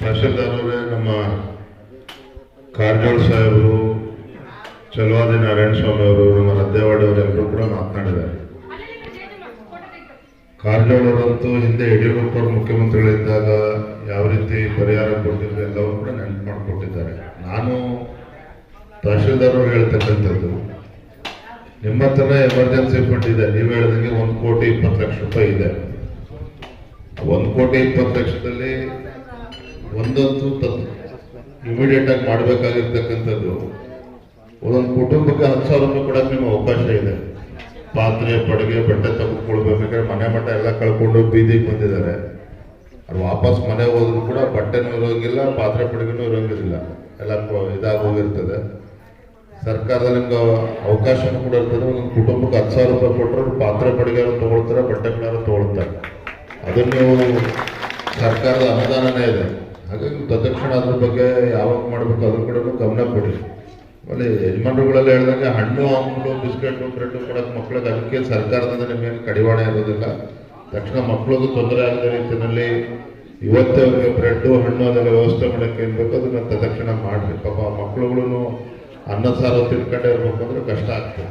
ತಹಶೀಲ್ದಾರ್ ಅವರೇ ನಮ್ಮ ಕಾರಜೋಳ ಸಾಹೇಬರು ಚಲವಾದಿ ನಾರಾಯಣ ಸ್ವಾಮಿ ಅವರು, ನಮ್ಮ ರದ್ದೇವಾಡಿ ಎಲ್ಲರೂ ಕೂಡ ಮಾತನಾಡಿದ್ದಾರೆ. ಕಾರಜೋಳವರಂತೂ ಹಿಂದೆ ಯಡಿಯೂರಪ್ಪ ಮುಖ್ಯಮಂತ್ರಿಗಳಿದ್ದಾಗ ಯಾವ ರೀತಿ ಪರಿಹಾರ ಕೊಟ್ಟಿದ್ರು ಎಲ್ಲವೂ ಕೂಡ ನೆನಪು ಮಾಡಿಕೊಟ್ಟಿದ್ದಾರೆ. ನಾನು ತಹಶೀಲ್ದಾರ್ ಹೇಳ್ತಕ್ಕಂಥದ್ದು, ನಿಮ್ಮ ಹತ್ರ ಎಮರ್ಜೆನ್ಸಿ ಫಂಡ್ ಇದೆ. ನೀವು ಹೇಳಿದಂಗೆ ಒಂದು ಕೋಟಿ ಇಪ್ಪತ್ತು ಲಕ್ಷ ರೂಪಾಯಿ ಇದೆ. ಒಂದು ಕೋಟಿ ಇಪ್ಪತ್ತು ಲಕ್ಷದಲ್ಲಿ ಒಂದಂತೂ ಇಮಿಡಿಯೇಟ್ ಆಗಿ ಮಾಡಬೇಕಾಗಿರ್ತಕ್ಕಂಥದ್ದು. ಒಂದೊಂದು ಕುಟುಂಬಕ್ಕೆ ಹತ್ತು ಸಾವಿರ ರೂಪಾಯಿ ಕೊಡಕ್ಕೆ ನಿಮ್ಗೆ ಅವಕಾಶ ಇದೆ. ಪಾತ್ರೆ ಪಡಿಗೆ ಬಟ್ಟೆ ತಗೊಂಡ್ಕೊಳ್ಬೇಕಾದ್ರೆ ಮನೆ ಮಠ ಎಲ್ಲ ಕಳ್ಕೊಂಡು ಬೀದಿಗೆ ಬಂದಿದ್ದಾರೆ. ಅವ್ರು ವಾಪಸ್ ಮನೆ ಹೋದ್ರು ಕೂಡ ಬಟ್ಟೆನೂ ಇರೋಂಗಿಲ್ಲ, ಪಾತ್ರೆ ಪಡಿಗೆನೂ ಇರೋಂಗಿಲ್ಲ. ಎಲ್ಲ ಇದಾಗಿ ಹೋಗಿರ್ತದೆ ಸರ್ಕಾರದಲ್ಲಿ ನಿಮ್ಗೆ ಅವಕಾಶನೂ ಕೂಡ ಇರ್ತದೆ. ಒಂದೊಂದು ಕುಟುಂಬಕ್ಕೆ ಹತ್ತು ಸಾವಿರ ರೂಪಾಯಿ ಕೊಟ್ಟರೆ ಪಾತ್ರೆ ಪಡಿಗೆನೂ ತಗೊಳ್ತಾರೆ ಬಟ್ಟೆಗಳನ್ನ ತೊಗೊಳ್ತಾರೆ. ಅದನ್ನು ಸರ್ಕಾರದ ಅನುದಾನನೇ ಇದೆ. ಹಾಗಾಗಿ ತದಕ್ಷಣ ಅದ್ರ ಬಗ್ಗೆ ಯಾವಾಗ ಮಾಡಬೇಕು ಅದ್ರ ಕಡೆ ಗಮನ ಕೊಡಿ. ಆಮೇಲೆ ಯಜಮಾನ್ರುಗಳೆಲ್ಲ ಹೇಳ್ದಂಗೆ ಹಣ್ಣು ಹಂಪಲು ಬಿಸ್ಕೆಟು ಬ್ರೆಡ್ ಕೊಡೋಕೆ ಮಕ್ಕಳಿಗೆ ಅದಕ್ಕೆ ಸರ್ಕಾರದಿಂದ ನಿಮಗೇನು ಕಡಿವಾಣ ಇರೋದಿಲ್ಲ. ತಕ್ಷಣ ಮಕ್ಕಳಿಗೂ ತೊಂದರೆ ಆಗದ ರೀತಿಯಲ್ಲಿ ಇವತ್ತೇ ಅವ್ರಿಗೆ ಬ್ರೆಡ್ಡು, ಹಣ್ಣು ಅದೆಲ್ಲ ವ್ಯವಸ್ಥೆ ಮಾಡೋಕ್ಕೆ ಏನು ಬೇಕು ಅದನ್ನ ತಕ್ಷಣ ಮಾಡಿರಿ. ಪಾಪ ಮಕ್ಕಳುಗಳು ಅನ್ನ, ಸಾರು ತಿನ್ಕೊಂಡೇ ಇರ್ಬೇಕು ಅಂದ್ರೆ ಕಷ್ಟ ಆಗ್ತದೆ.